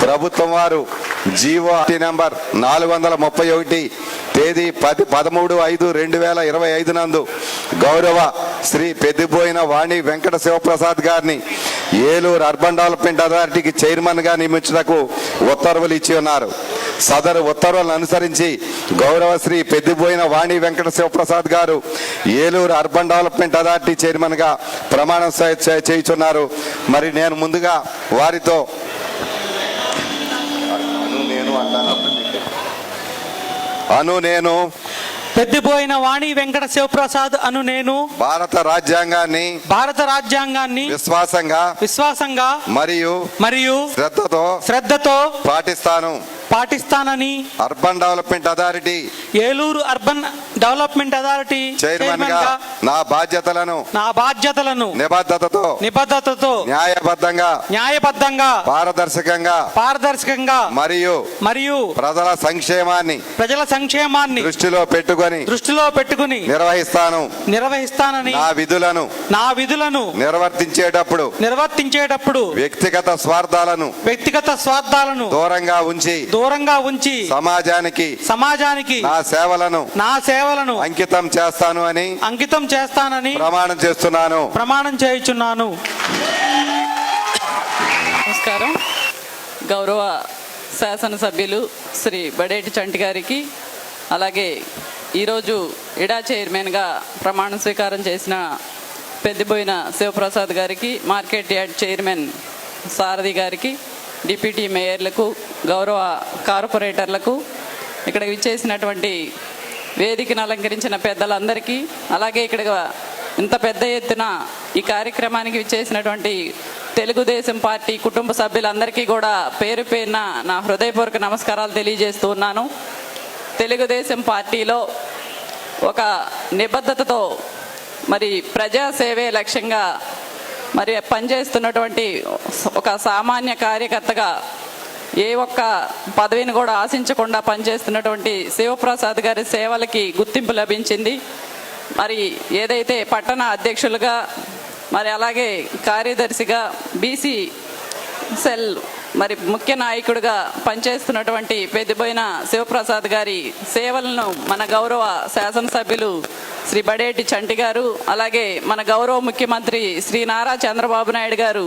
ప్రభుత్వం వారు GO number నాలుగు వందల ముప్పై ఒకటి తేదీ పది పదమూడు ఐదు రెండు వేల ఇరవై ఐదు నందు గౌరవ శ్రీ పెద్దిపోయిన వాణి వెంకట శివప్రసాద్ గారిని ఏలూరు అర్బన్ డెవలప్మెంట్ అథారిటీకి చైర్మన్గా గా ఉత్తర్వులు ఇచ్చి ఉన్నారు. సదరు ఉత్తర్వులను అనుసరించి గౌరవ శ్రీ పెద్దిపోయిన వాణి వెంకట శివప్రసాద్ గారు ఏలూరు అర్బన్ డెవలప్మెంట్ అథారిటీ చైర్మన్గా ప్రమాణం చే- మరి నేను ముందుగా వారితో నేను అన్నాను. అను నేను పెద్దిపోయిన వాణి వెంకట శివప్రసాద్ అను నేను భారత రాజ్యాంగాన్ని భారత రాజ్యాంగాన్ని విశ్వాసంగా విశ్వాసంగా మరియు మరియు శ్రద్ధతో శ్రద్ధతో పాటిస్తాను పాటిస్తానని urban development authority Eluru urban development authority చైర్మన్గా నా బాధ్యతలను నా బాధ్యతలను నిబద్ధతతో నిబద్ధతతో న్యాయబద్ధంగా న్యాయబద్ధంగా పారదర్శకంగా పారదర్శకంగా మరియు మరియు ప్రజల సంక్షేమాన్ని ప్రజల సంక్షేమాన్ని దృష్టిలో పెట్టుకొని దృష్టిలో పెట్టుకుని నిర్వహిస్తాను. నిర్వహిస్తానని నా విధులను నా విధులను నిర్వర్తించేటప్పుడు నిర్వర్తించేటప్పుడు వ్యక్తిగత స్వార్థాలను వ్యక్తిగత స్వార్థాలను దూరంగా ఉంచి దూరంగా ఉంచి సమాజానికి సమాజానికి నా సేవలను నా సేవలను అంకితం చేస్తాను అని అంకితం చేస్తానని ప్రమాణం చేస్తున్నాను. ప్రమాణం చేయుచున్నాను. నమస్కారం. గౌరవ శాసనసభ్యులు శ్రీ బడేటి చంటి గారికి అలాగే ఈరోజు ఇడా చైర్మన్గా ప్రమాణ స్వీకారం చేసిన పెద్దిపోయిన శివప్రసాద్ గారికి మార్కెట్ యార్డ్ చైర్మన్ సారథి గారికి డిప్యూటీ మేయర్లకు గౌరవ కార్పొరేటర్లకు ఇక్కడ విచ్చేసినటువంటి వేదికను అలంకరించిన పెద్దలందరికీ అలాగే ఇక్కడ ఇంత పెద్ద ఎత్తున ఈ కార్యక్రమానికి విచ్చేసినటువంటి తెలుగుదేశం పార్టీ కుటుంబ సభ్యులందరికీ కూడా పేరు పేరున నా హృదయపూర్వక నమస్కారాలు తెలియజేస్తూ ఉన్నాను. తెలుగుదేశం పార్టీలో ఒక నిబద్ధతతో మరి ప్రజాసేవే లక్ష్యంగా మరి పనిచేస్తున్నటువంటి ఒక సామాన్య కార్యకర్తగా ఏ ఒక్క పదవిని కూడా ఆశించకుండా పనిచేస్తున్నటువంటి శివప్రసాద్ గారి సేవలకి గుర్తింపు లభించింది. మరి ఏదైతే పట్టణ అధ్యక్షులుగా మరి అలాగే కార్యదర్శిగా బీసీ సెల్ మరి ముఖ్య నాయకుడిగా పనిచేస్తున్నటువంటి పెద్దబోయిన శివప్రసాద్ గారి సేవలను మన గౌరవ శాసనసభ్యులు శ్రీ బడేటి చంటి గారు అలాగే మన గౌరవ ముఖ్యమంత్రి శ్రీ నారా చంద్రబాబు నాయుడు గారు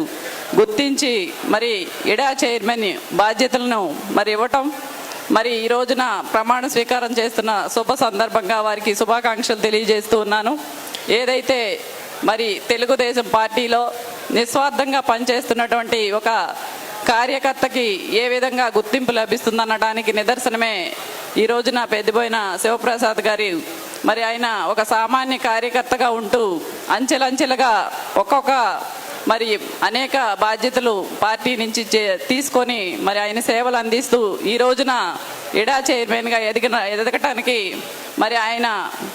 గుర్తించి మరి ఇడా చైర్మన్ బాధ్యతలను మరి ఇవ్వటం మరి ఈ రోజున ప్రమాణ స్వీకారం చేస్తున్న శుభ సందర్భంగా వారికి శుభాకాంక్షలు తెలియజేస్తూ ఉన్నాను. ఏదైతే మరి తెలుగుదేశం పార్టీలో నిస్వార్థంగా పనిచేస్తున్నటువంటి ఒక కార్యకర్తకి ఏ విధంగా గుర్తింపు లభిస్తుందనడానికి నిదర్శనమే ఈ రోజున పెద్దపోయిన శివప్రసాద్ గారి. మరి ఆయన ఒక సామాన్య కార్యకర్తగా ఉంటూ అంచెలంచెలుగా ఒక్కొక్క మరి అనేక బాధ్యతలు పార్టీ నుంచి చే- తీసుకొని మరి ఆయన సేవలు అందిస్తూ ఈ రోజున ఇడా చైర్మన్గా ఎదిగిన ఎదగటానికి మరి ఆయన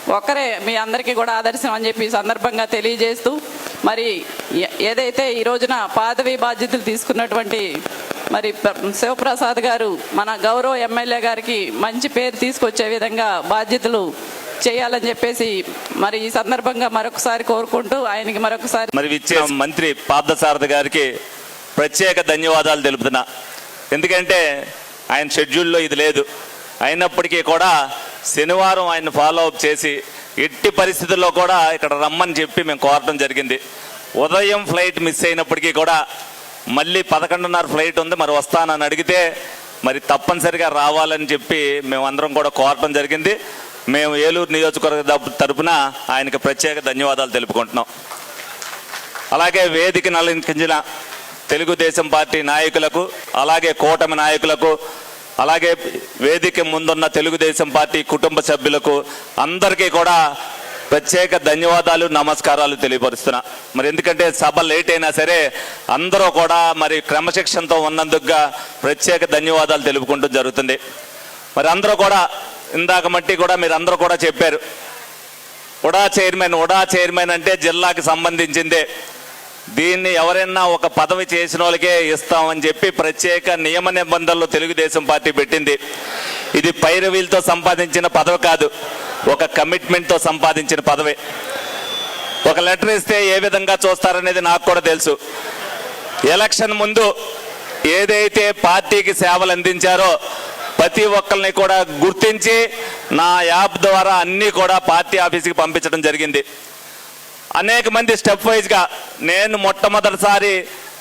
ఒక్కరే మీ అందరికీ కూడా ఆదర్శం అని చెప్పి సందర్భంగా తెలియజేస్తూ మరి ఏ- ఏదైతే ఈ రోజున పాదవి బాధ్యతలు తీసుకున్నటువంటి మరి శివప్రసాద్ గారు మన గౌరవ ఎమ్మెల్యే గారికి మంచి పేరు తీసుకొచ్చే విధంగా బాధ్యతలు చేయాలని చెప్పేసి మరి ఈ సందర్భంగా మరొకసారి కోరుకుంటూ ఆయనకి మరొకసారి మరి ఇచ్చే మంత్రి పార్థసారథి గారికి ప్రత్యేక ధన్యవాదాలు తెలుపుతున్నా. ఎందుకంటే ఆయన షెడ్యూల్లో ఇది లేదు. అయినప్పటికీ కూడా శనివారం ఆయన ఫాలో అప్ చేసి ఎట్టి పరిస్థితుల్లో కూడా ఇక్కడ రమ్మని చెప్పి మేము కోరడం జరిగింది. ఉదయం ఫ్లైట్ మిస్ అయినప్పటికీ కూడా మళ్ళీ పదకొండున్నర ఫ్లైట్ ఉంది. మరి వస్తానని అడిగితే మరి తప్పనిసరిగా రావాలని చెప్పి మేమందరం కూడా కోరడం జరిగింది. మేము ఏలూరు నియోజకవర్గ తరపున ఆయనకు ప్రత్యేక ధన్యవాదాలు తెలుపుకుంటున్నాం. అలాగే వేదిక అలంకరించిన తెలుగుదేశం పార్టీ నాయకులకు అలాగే కూటమి నాయకులకు అలాగే వేదిక ముందున్న తెలుగుదేశం పార్టీ కుటుంబ సభ్యులకు అందరికీ కూడా ప్రత్యేక ధన్యవాదాలు నమస్కారాలు తెలియపరుస్తున్నా. మరి ఎందుకంటే సభ లేట్ అయినా సరే అందరూ కూడా మరి క్రమశిక్షణతో ఉన్నందుకుగా ప్రత్యేక ధన్యవాదాలు తెలుపుకుంటూ జరుగుతుంది. మరి అందరూ కూడా ఇందాక మట్టి కూడా మీరు అందరూ కూడా చెప్పారు. ఉడా చైర్మన్ ఉడా చైర్మన్ అంటే జిల్లాకి సంబంధించిందే. దీన్ని ఎవరైనా ఒక పదవి చేసిన వాళ్ళకే ఇస్తామని చెప్పి ప్రత్యేక నియమ నిబంధనలు తెలుగుదేశం పార్టీ పెట్టింది. ఇది పైరవీలతో సంపాదించిన పదవి కాదు ఒక కమిట్మెంట్తో సంపాదించిన పదవి. ఒక లెటర్ ఇస్తే ఏ విధంగా చూస్తారనేది నాకు కూడా తెలుసు. ఎలక్షన్ ముందు ఏదైతే పార్టీకి సేవలు అందించారో ప్రతి ఒక్కరిని కూడా గుర్తించి నా యాప్ ద్వారా అన్నీ కూడా పార్టీ ఆఫీస్కి పంపించడం జరిగింది. అనేక మంది స్టెప్ వైజ్గా నేను మొట్టమొదటిసారి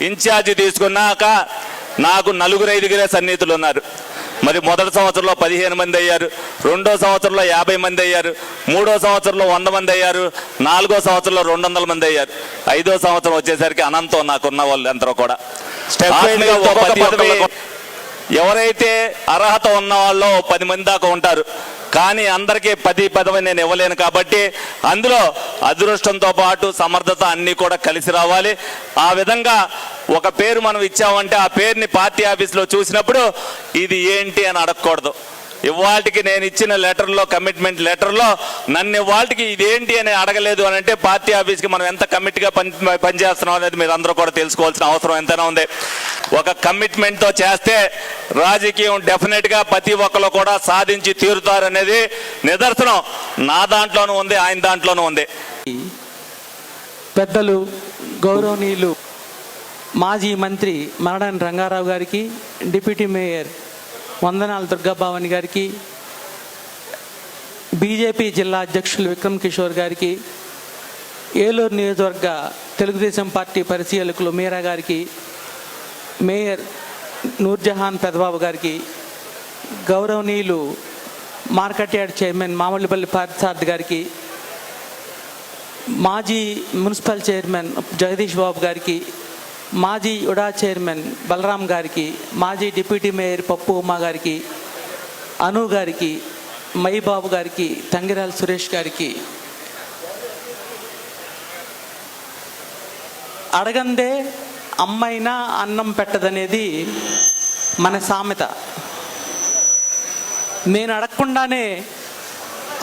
ఇన్ఛార్జి తీసుకున్నాక నాకు నలుగురు ఐదుగురే సన్నిహితులు ఉన్నారు. మరి మొదటి సంవత్సరంలో పదిహేను మంది అయ్యారు రెండో సంవత్సరంలో యాభై మంది అయ్యారు మూడో సంవత్సరంలో వంద మంది అయ్యారు నాలుగో సంవత్సరంలో రెండు వందల మంది అయ్యారు. ఐదో సంవత్సరం వచ్చేసరికి అనంతం నాకున్న వాళ్ళు అందరూ కూడా ఎవరైతే అర్హత ఉన్న వాళ్ళు పది మంది దాకా ఉంటారు. కానీ అందరికీ పది పదవి నేను ఇవ్వలేను కాబట్టి అందులో అదృష్టంతో పాటు సమర్థత అన్నీ కూడా కలిసి రావాలి. ఆ విధంగా ఒక పేరు మనం ఇచ్చామంటే ఆ పేరుని పార్టీ ఆఫీస్లో చూసినప్పుడు ఇది ఏంటి అని అడగకూడదు. ఇవాటికి నేను ఇచ్చిన లెటర్లో కమిట్మెంట్ లెటర్లో నన్ను ఇవాటికి ఇదేంటి అని అడగలేదు అని అంటే పార్టీ ఆఫీస్కి మనం ఎంత కమిట్గా పని పనిచేస్తున్నాం అనేది మీరు అందరూ కూడా తెలుసుకోవాల్సిన అవసరం ఎంతైనా ఉంది. ఒక కమిట్మెంట్తో చేస్తే రాజకీయం డెఫినెట్గా ప్రతి ఒక్కరు కూడా సాధించి తీరుతారనేది నిదర్శనం. నా దాంట్లోనూ ఉంది ఆయన దాంట్లోనూ ఉంది. పెద్దలు గౌరవనీయులు మాజీ మంత్రి మరణాని రంగారావు గారికి డిప్యూటీ మేయర్ వందనాల దుర్గాభవాని గారికి బీజేపీ జిల్లా అధ్యక్షులు విక్రమ్ కిషోర్ గారికి ఏలూరు నియోజకవర్గ తెలుగుదేశం పార్టీ పరిశీలకులు మీరా గారికి మేయర్ నూర్జహాన్ పెదబాబు గారికి గౌరవనీయులు market yard chairman Mamillapalli Parthasarathi గారికి మాజీ మున్సిపల్ చైర్మన్ జగదీష్ బాబు గారికి మాజీ ఉడా చైర్మన్ బలరాం గారికి మాజీ డిప్యూటీ మేయర్ పప్పు ఉమా గారికి అను గారికి మైబాబు గారికి తంగిరాల సురేష్ గారికి అడగందే అమ్మైనా అన్నం పెట్టదనేది మన సామెత. నేను అడగకుండానే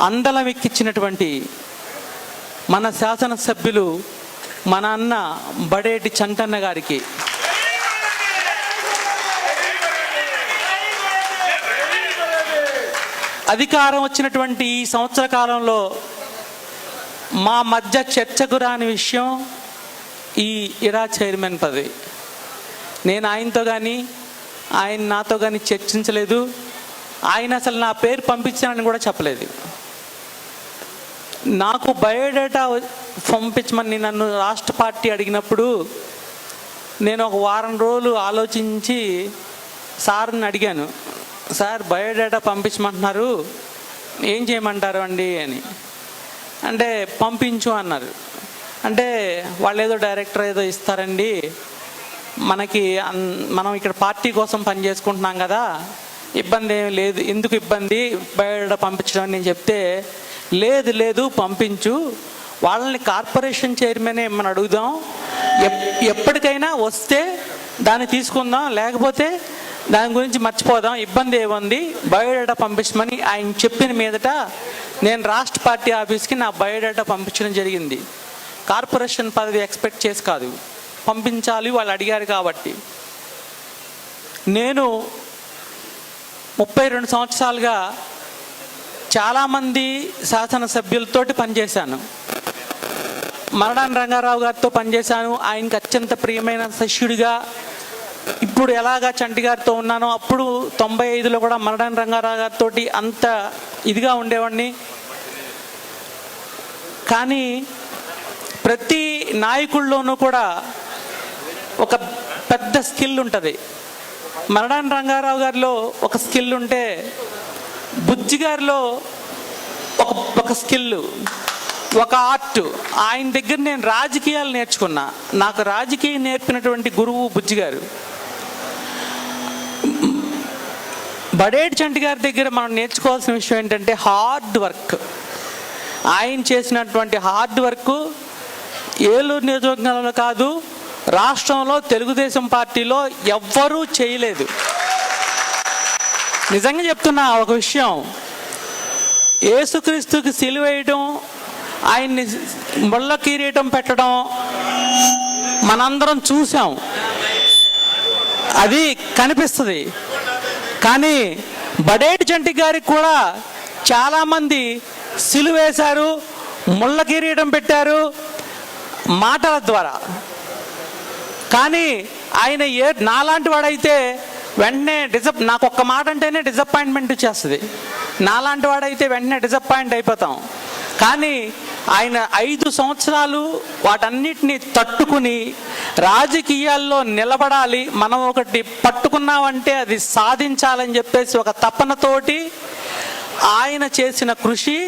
అందలం ఎక్కించినటువంటి మన శాసనసభ్యులు మన అన్న బడేటి చంటన్న గారికి. అధికారం వచ్చినటువంటి ఈ సంవత్సర కాలంలో మా మధ్య చర్చకు రాని విషయం ఈ ఇరా చైర్మన్ పదవి. నేను ఆయనతో కానీ ఆయన నాతో కానీ చర్చించలేదు. ఆయన అసలు నా పేరు పంపించానని కూడా చెప్పలేదు. నాకు బయోడేటా పంపించమని నన్ను రాష్ట్ర పార్టీ అడిగినప్పుడు నేను ఒక వారం రోజులు ఆలోచించి సార్ని అడిగాను సార్ బయోడేటా పంపించమంటున్నారు ఏం చేయమంటారు అండి? అని. అంటే పంపించు అన్నారు. అంటే వాళ్ళు ఏదో డైరెక్టర్ ఏదో ఇస్తారండి మనకి అన్- మనం ఇక్కడ పార్టీ కోసం పని చేసుకుంటున్నాం కదా ఇబ్బంది ఏం లేదు ఎందుకు ఇబ్బంది బయోడేటా పంపించడం అని నేను చెప్తే లేదు లేదు పంపించు. వాళ్ళని కార్పొరేషన్ చైర్మన్ ఏమని అడుగుదాం. ఎప్- ఎప్పటికైనా వస్తే దాన్ని తీసుకుందాం. లేకపోతే దాని గురించి మర్చిపోదాం. ఇబ్బంది ఏముంది? బయోడేటా పంపించమని ఆయన చెప్పిన మీదట నేను రాష్ట్ర పార్టీ ఆఫీస్కి నా బయోడేటా పంపించడం జరిగింది. కార్పొరేషన్ పదవి ఎక్స్పెక్ట్ చేసి కాదు. పంపించాలి వాళ్ళు అడిగారు కాబట్టి. నేను ముప్పై రెండు సంవత్సరాలుగా చాలామంది శాసనసభ్యులతోటి పనిచేశాను. మరణాన్ రంగారావు గారితో పనిచేశాను. ఆయనకి అత్యంత ప్రియమైన శిష్యుడిగా ఇప్పుడు ఎలాగా చంటి గారితో ఉన్నానో అప్పుడు తొంభై ఐదులో కూడా మరణాన్ రంగారావు గారితో అంత ఇదిగా ఉండేవాడిని. కానీ ప్రతి నాయకుల్లోనూ కూడా ఒక పెద్ద స్కిల్ ఉంటుంది. మరణాన్ రంగారావు గారిలో ఒక స్కిల్ ఉంటే బుజ్జిగారిలో ఒక ఒక స్కిల్ ఒక ఆర్ట్. ఆయన దగ్గర నేను రాజకీయాలు నేర్చుకున్నా. నాకు రాజకీయం నేర్పినటువంటి గురువు బుజ్జిగారు గారు. చంటి గారి దగ్గర మనం నేర్చుకోవాల్సిన విషయం ఏంటంటే హార్డ్ వర్క్ ఆయన చేసినటువంటి హార్డ్ వర్క్ ఏలూరు నియోజకవర్గంలో కాదు రాష్ట్రంలో తెలుగుదేశం పార్టీలో ఎవ్వరూ చేయలేదు. నిజంగా చెప్తున్నా ఒక విషయం. ఏసుక్రీస్తుకి సిలువేయటం ఆయన్ని ముళ్ళ కిరీటం పెట్టడం మనందరం చూసాం అది కనిపిస్తుంది. కానీ బడేటి జంటి గారికి కూడా చాలామంది సిలువేశారు ముళ్ళ కిరీటం పెట్టారు మాటల ద్వారా. కానీ ఆయన ఏ నాలాంటి వాడైతే వెంటనే డిజప్ నాకు ఒక్క మాట అంటేనే డిసప్పాయింట్మెంట్ ఇచ్చేస్తుంది నాలాంటి వాడైతే వెంటనే డిసప్పాయింట్ అయిపోతాం. కానీ ఆయన ఐదు సంవత్సరాలు వాటన్నిటిని తట్టుకుని రాజకీయాల్లో నిలబడాలి మనం ఒకటి పట్టుకున్నామంటే అది సాధించాలని చెప్పేసి ఒక తపనతోటి ఆయన చేసిన కృషి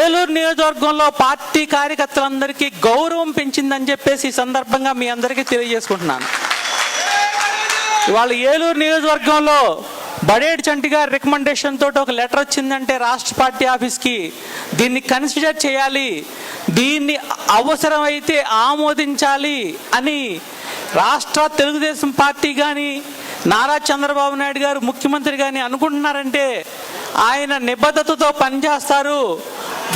ఏలూరు నియోజకవర్గంలో పార్టీ కార్యకర్తలందరికీ గౌరవం పెంచిందని చెప్పేసి ఈ సందర్భంగా మీ అందరికీ తెలియజేసుకుంటున్నాను. ఇవాళ ఏలూరు నియోజకవర్గంలో బడేడ్ చంటి గారి రికమెండేషన్ తోటి ఒక లెటర్ వచ్చిందంటే రాష్ట్ర పార్టీ ఆఫీస్కి దీన్ని కన్సిడర్ చేయాలి. దీన్ని అవసరమైతే ఆమోదించాలి అని రాష్ట్ర తెలుగుదేశం పార్టీ కానీ నారా చంద్రబాబు నాయుడు గారు ముఖ్యమంత్రి కానీ అనుకుంటున్నారంటే ఆయన నిబద్ధతతో పనిచేస్తారు.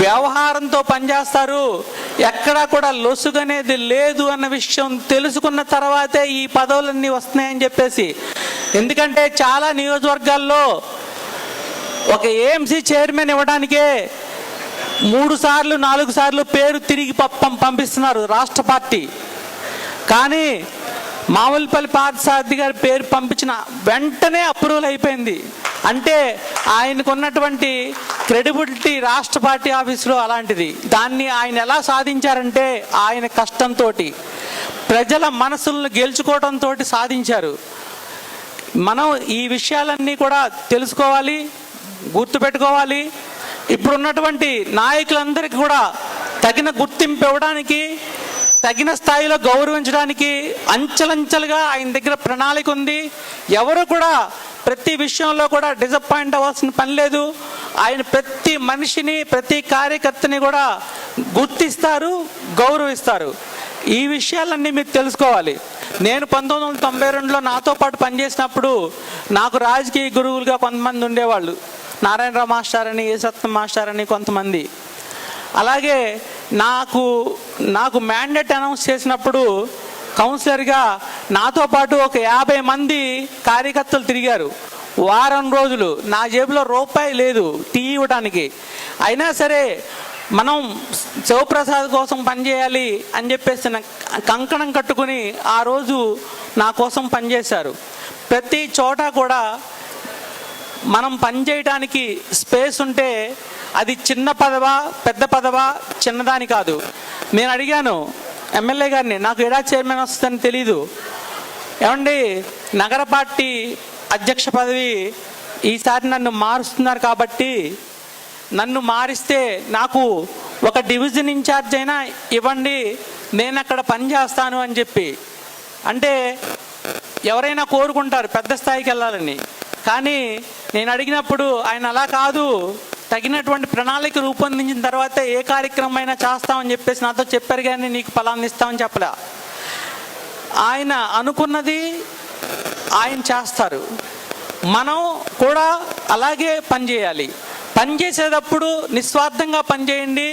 వ్యవహారంతో పనిచేస్తారు. ఎక్కడా కూడా లొసుగనేది లేదు అన్న విషయం తెలుసుకున్న తర్వాతే ఈ పదవులన్నీ వస్తున్నాయని చెప్పేసి. ఎందుకంటే చాలా నియోజకవర్గాల్లో ఒక ఏఎంసీ చైర్మన్ ఇవ్వడానికే మూడు సార్లు నాలుగు సార్లు పేరు తిరిగి పప్పం పంపిస్తున్నారు రాష్ట్ర పార్టీ. కానీ మామూలుపల్లి పార్థసారథి గారి పేరు పంపించిన వెంటనే అప్రూవల్ అయిపోయింది. అంటే ఆయనకున్నటువంటి క్రెడిబిలిటీ రాష్ట్ర పార్టీ ఆఫీసులో అలాంటిది. దాన్ని ఆయన ఎలా సాధించారంటే ఆయన కష్టంతో ప్రజల మనసులను గెలుచుకోవడంతో సాధించారు. మనం ఈ విషయాలన్నీ కూడా తెలుసుకోవాలి గుర్తుపెట్టుకోవాలి. ఇప్పుడున్నటువంటి నాయకులందరికీ కూడా తగిన గుర్తింపు ఇవ్వడానికి తగిన స్థాయిలో గౌరవించడానికి అంచెలంచెలుగా ఆయన దగ్గర ప్రణాళిక ఉంది. ఎవరు కూడా ప్రతి విషయంలో కూడా డిసప్పాయింట్ అవ్వాల్సిన పని లేదు. ఆయన ప్రతి మనిషిని ప్రతి కార్యకర్తని కూడా గుర్తిస్తారు గౌరవిస్తారు. ఈ విషయాలన్నీ మీరు తెలుసుకోవాలి. నేను పంతొమ్మిది వందల తొంభై రెండులో నాతో పాటు పనిచేసినప్పుడు నాకు రాజకీయ గురువులుగా కొంతమంది ఉండేవాళ్ళు. నారాయణరావు మాస్టర్ అని ఏసత్వం మాస్టర్ అని కొంతమంది. అలాగే నాకు నాకు మ్యాండేట్ అనౌన్స్ చేసినప్పుడు కౌన్సిలర్గా నాతో పాటు ఒక యాభై మంది కార్యకర్తలు తిరిగారు. వారం రోజులు. నా జేబులో రూపాయి లేదు టీ ఇవ్వడానికి అయినా సరే మనం శివప్రసాద్ కోసం పనిచేయాలి అని చెప్పేసి కంకణం కట్టుకుని ఆ రోజు నా కోసం పనిచేశారు ప్రతి చోట కూడా మనం పనిచేయడానికి స్పేస్ ఉంటే అది చిన్న పదవా పెద్ద పదవా చిన్నదాని కాదు. నేను అడిగాను ఎమ్మెల్యే గారిని నాకు ఎలా చైర్మన్ వస్తుందని తెలీదు. ఏమండి నగర పార్టీ అధ్యక్ష పదవి ఈసారి నన్ను మారుస్తున్నారు కాబట్టి నన్ను మారిస్తే నాకు ఒక డివిజన్ ఇన్ఛార్జ్ అయినా ఇవ్వండి నేను అక్కడ పని చేస్తాను అని చెప్పి. అంటే ఎవరైనా కోరుకుంటారు పెద్ద స్థాయికి వెళ్ళాలని. కానీ నేను అడిగినప్పుడు ఆయన అలా కాదు. తగినటువంటి ప్రణాళిక రూపొందించిన తర్వాత ఏ కార్యక్రమం అయినా చేస్తామని చెప్పేసి నాతో చెప్పారు కానీ నీకు ఫలాన్ని ఇస్తామని చెప్పలే. ఆయన అనుకున్నది ఆయన చేస్తారు. మనం కూడా అలాగే పనిచేయాలి పనిచేసేటప్పుడు నిస్వార్థంగా పనిచేయండి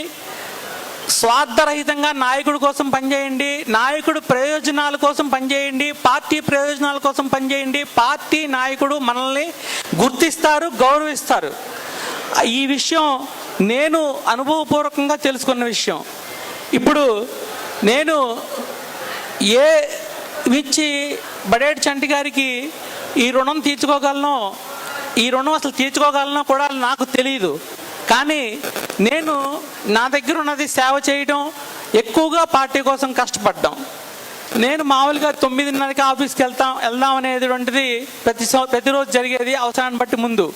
స్వార్థరహితంగా నాయకుడి కోసం పనిచేయండి నాయకుడు ప్రయోజనాల కోసం పనిచేయండి పార్టీ ప్రయోజనాల కోసం పనిచేయండి పార్టీ నాయకుడు మనల్ని గుర్తిస్తారు గౌరవిస్తారు. ఈ విషయం నేను అనుభవపూర్వకంగా తెలుసుకున్న విషయం. ఇప్పుడు నేను ఏ విచ్చి బడేటి చంటి గారికి ఈ రుణం తీర్చుకోగలను ఈ రుణం అసలు తీర్చుకోగలనో కూడా నాకు తెలియదు కానీ నేను నా దగ్గర ఉన్నది సేవ చేయడం ఎక్కువగా పార్టీ కోసం కష్టపడ్డాం. నేను మామూలుగా తొమ్మిదిన్నరకి ఆఫీస్కి వెళ్తాం వెళ్దాం అనేటువంటిది ప్రతి ప్రతిరోజు జరిగేది అవసరాన్ని బట్టి ముందు.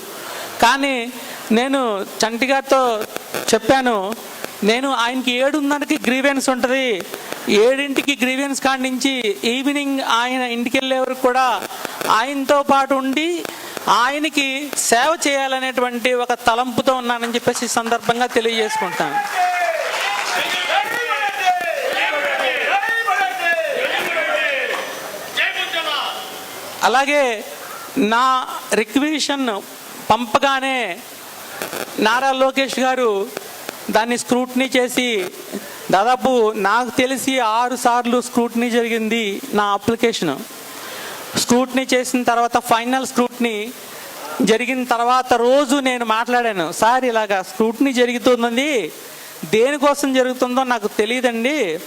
కానీ నేను చంటి గారితో చెప్పాను నేను ఆయనకి ఏడున్నరకి గ్రీవెన్స్ ఉంటుంది. ఏడింటికి గ్రీవెన్స్ కాడి నుంచి ఈవినింగ్ ఆయన ఇంటికి వెళ్ళే వరకు కూడా ఆయనతో పాటు ఉండి ఆయనకి సేవ చేయాలనేటువంటి ఒక తలంపుతో ఉన్నానని చెప్పేసి సందర్భంగా తెలియజేసుకుంటాను. అలాగే నా రిక్విజిషన్ పంపగానే నారా లోకేష్ గారు దాన్ని స్క్రూట్నీ చేసి దాదాపు నాకు తెలిసి ఆరు సార్లు స్క్రూట్నీ జరిగింది నా అప్లికేషన్. స్క్రూట్నీ చేసిన తర్వాత ఫైనల్ స్క్రూట్నీ జరిగిన తర్వాత రోజు నేను మాట్లాడాను. సార్ ఇలాగా స్క్రూట్నీ జరుగుతుందండి. దేనికోసం జరుగుతుందో నాకు తెలియదండి.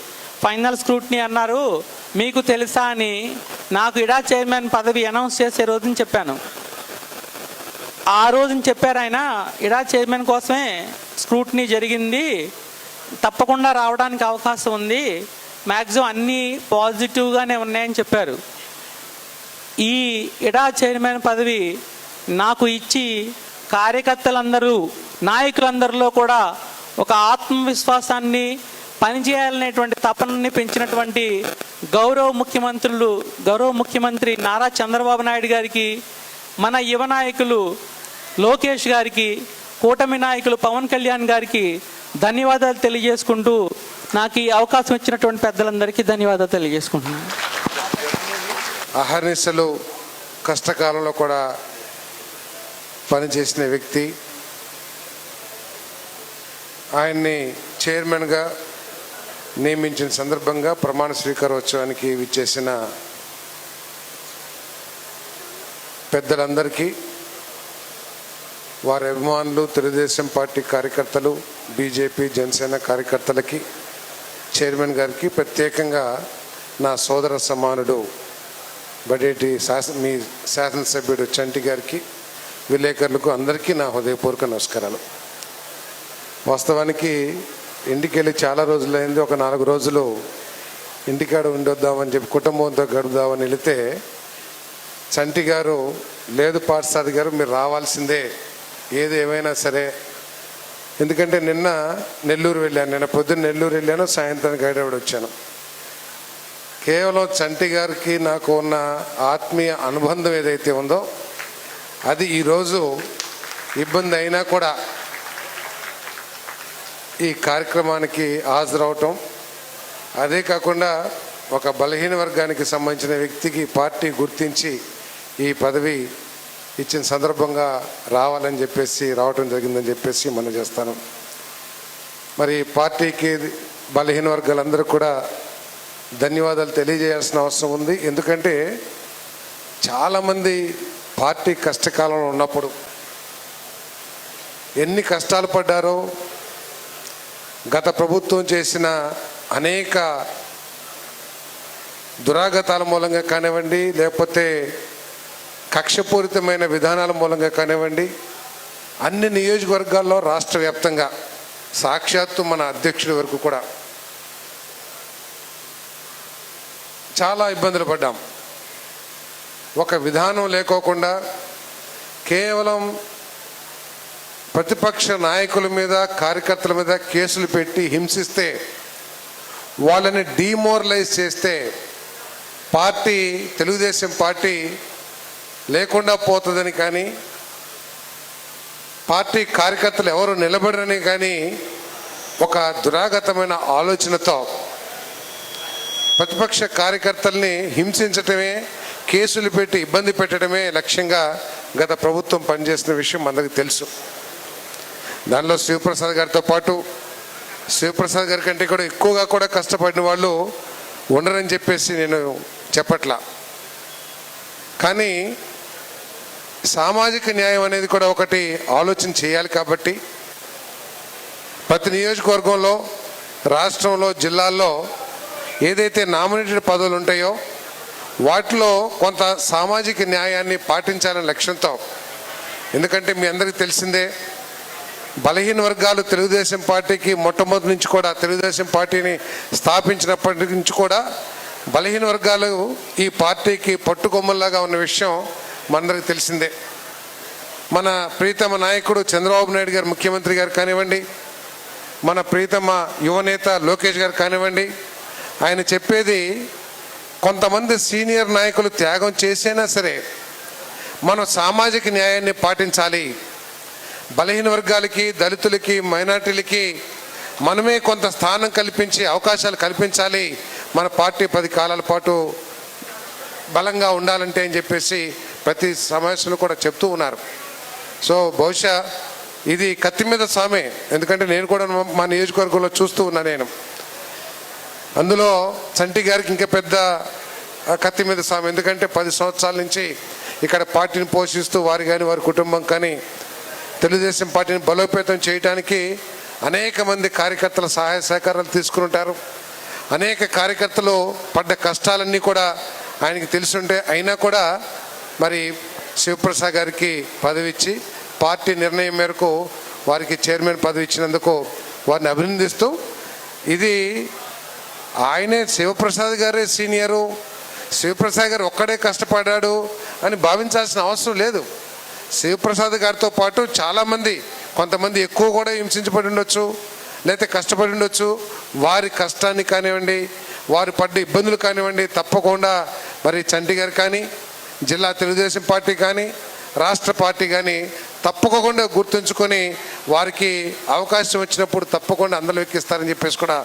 ఫైనల్ స్క్రూట్నీ అన్నారు. మీకు తెలుసా అని నాకు ఇడా చైర్మన్ పదవి అనౌన్స్ చేసే రోజుని చెప్పాను. ఆ రోజున చెప్పారు ఆయన ఇడా చైర్మన్ కోసమే స్క్రూటినీ జరిగింది. తప్పకుండా రావడానికి అవకాశం ఉంది. మ్యాక్సిమం అన్నీ పాజిటివ్గానే ఉన్నాయని చెప్పారు. ఈ ఇడా చైర్మన్ పదవి నాకు ఇచ్చి కార్యకర్తలందరూ నాయకులందరిలో కూడా ఒక ఆత్మవిశ్వాసాన్ని పనిచేయాలనేటువంటి తపనని పెంచినటువంటి గౌరవ ముఖ్యమంత్రులు గౌరవ ముఖ్యమంత్రి నారా చంద్రబాబు నాయుడు గారికి మన యువ నాయకులు లోకేష్ గారికి కూటమి నాయకులు పవన్ కళ్యాణ్ గారికి ధన్యవాదాలు తెలియజేసుకుంటూ నాకు ఈ అవకాశం ఇచ్చినటువంటి పెద్దలందరికీ ధన్యవాదాలు తెలియజేసుకుంటున్నాను. అహర్నిశలు కష్టకాలంలో కూడా పనిచేసిన వ్యక్తి. ఆయన్ని చైర్మన్గా నియమించిన సందర్భంగా ప్రమాణ స్వీకారోత్సవానికి విచ్చేసిన పెద్దలందరికీ వారి అభిమానులు తెలుగుదేశం పార్టీ కార్యకర్తలు బీజేపీ జనసేన కార్యకర్తలకి చైర్మన్ గారికి ప్రత్యేకంగా నా సోదర సమానుడు బడేటి శాసన మీ శాసనసభ్యుడు చంటి గారికి విలేకరులకు అందరికీ నా హృదయపూర్వక నమస్కారాలు. వాస్తవానికి ఇంటికి వెళ్ళి చాలా రోజులైంది. ఒక నాలుగు రోజులు ఇంటికాడ ఉండొద్దామని చెప్పి కుటుంబంతో గడుపుదామని వెళితే చంటి గారు లేదు పాఠశాది గారు మీరు రావాల్సిందే ఏది ఏమైనా సరే. ఎందుకంటే నిన్న నెల్లూరు వెళ్ళాను. నిన్న పొద్దున్న నెల్లూరు వెళ్ళాను సాయంత్రానికి హైదరాబాద్ వచ్చాను. కేవలం చంటి గారికి నాకు ఉన్న ఆత్మీయ అనుబంధం ఏదైతే ఉందో అది ఈరోజు ఇబ్బంది అయినా కూడా ఈ కార్యక్రమానికి హాజరవటం అదే కాకుండా ఒక బలహీన వర్గానికి సంబంధించిన వ్యక్తికి పార్టీ గుర్తించి ఈ పదవి ఇచ్చిన సందర్భంగా రావాలని చెప్పేసి రావటం జరిగిందని చెప్పేసి మనం చేస్తాను. మరి పార్టీకి బలహీన వర్గాలందరూ కూడా ధన్యవాదాలు తెలియజేయాల్సిన అవసరం ఉంది. ఎందుకంటే చాలామంది పార్టీ కష్టకాలంలో ఉన్నప్పుడు ఎన్ని కష్టాలు పడ్డారో గత ప్రభుత్వం చేసిన అనేక దురాగతాల మూలంగా కానివ్వండి లేకపోతే కక్షపూరితమైన విధానాల మూలంగా కానివ్వండి అన్ని నియోజకవర్గాల్లో రాష్ట్ర వ్యాప్తంగా సాక్షాత్తు మన అధ్యక్షుడి వరకు కూడా చాలా ఇబ్బందులు పడ్డాం. ఒక విధానం లేకోకుండా కేవలం ప్రతిపక్ష నాయకుల మీద కార్యకర్తల మీద కేసులు పెట్టి హింసిస్తే వాళ్ళని డీమోరలైజ్ చేస్తే పార్టీ తెలుగుదేశం పార్టీ లేకుండా పోతుందని కానీ పార్టీ కార్యకర్తలు ఎవరు నిలబడరని కానీ ఒక దురాగతమైన ఆలోచనతో ప్రతిపక్ష కార్యకర్తల్ని హింసించటమే కేసులు పెట్టి ఇబ్బంది పెట్టడమే లక్ష్యంగా గత ప్రభుత్వం పనిచేసిన విషయం అందరికి తెలుసు. దానిలో శివప్రసాద్ గారితో పాటు శివప్రసాద్ గారి కంటే కూడా ఎక్కువగా కూడా కష్టపడిన వాళ్ళు ఉండరని చెప్పేసి నేను చెప్పట్లా. కానీ సామాజిక న్యాయం అనేది కూడా ఒకటి ఆలోచన చేయాలి కాబట్టి ప్రతి నియోజకవర్గంలో రాష్ట్రంలో జిల్లాల్లో ఏదైతే నామినేటెడ్ పదవులు ఉంటాయో వాటిలో కొంత సామాజిక న్యాయాన్ని పాటించాలనే లక్ష్యంతో. ఎందుకంటే మీ అందరికీ తెలిసిందే బలహీన వర్గాలు తెలుగుదేశం పార్టీకి మొట్టమొదటి నుంచి కూడా తెలుగుదేశం పార్టీని స్థాపించినప్పటి నుంచి కూడా బలహీన వర్గాలు ఈ పార్టీకి పట్టుకొమ్మల్లాగా ఉన్న విషయం మనందరికి తెలిసిందే. మన ప్రీతమ నాయకుడు చంద్రబాబు నాయుడు గారు ముఖ్యమంత్రి గారు కానివ్వండి మన ప్రీతమ యువనేత లోకేష్ గారు కానివ్వండి ఆయన చెప్పేది కొంతమంది సీనియర్ నాయకులు త్యాగం చేసైనా సరే మనం సామాజిక న్యాయాన్ని పాటించాలి. బలహీన వర్గాలకి దళితులకి మైనార్టీలకి మనమే కొంత స్థానం కల్పించి అవకాశాలు కల్పించాలి. మన పార్టీ పది కాలాల పాటు బలంగా ఉండాలంటే అని చెప్పేసి ప్రతి సమావేశంలో కూడా చెప్తూ ఉన్నారు. సో బహుశా ఇది కత్తి మీద సామే. ఎందుకంటే నేను కూడా మా నియోజకవర్గంలో చూస్తూ ఉన్నా నేను. అందులో చంటి గారికి ఇంకా పెద్ద కత్తి మీద సామె. ఎందుకంటే పది సంవత్సరాల నుంచి ఇక్కడ పార్టీని పోషిస్తూ వారి కానీ వారి కుటుంబం కానీ తెలుగుదేశం పార్టీని బలోపేతం చేయడానికి అనేక మంది కార్యకర్తల సహాయ సహకారాలు తీసుకుంటారు అనేక కార్యకర్తలు పడ్డ కష్టాలన్నీ కూడా ఆయనకి తెలుసుంటే అయినా కూడా మరి శివప్రసాద్ గారికి పదవి ఇచ్చి పార్టీ నిర్ణయం మేరకు వారికి చైర్మన్ పదవి ఇచ్చినందుకు వారిని అభినందిస్తూ ఇది ఆయనే శివప్రసాద్ గారే సీనియరు శివప్రసాద్ గారు ఒక్కడే కష్టపడ్డాడు అని భావించాల్సిన అవసరం లేదు. శివప్రసాద్ గారితో పాటు చాలామంది కొంతమంది ఎక్కువ కూడా హింసించబడి ఉండొచ్చు లేకపోతే కష్టపడి ఉండొచ్చు. వారి కష్టాన్ని కానివ్వండి వారు పడ్డ ఇబ్బందులు కానివ్వండి తప్పకుండా మరి చంటి గారు కానీ జిల్లా తెలుగుదేశం పార్టీ కానీ రాష్ట్ర పార్టీ కానీ తప్పకుండా గుర్తుంచుకొని వారికి అవకాశం వచ్చినప్పుడు తప్పకుండా అందరూ ఎక్కిస్తారని చెప్పేసి కూడా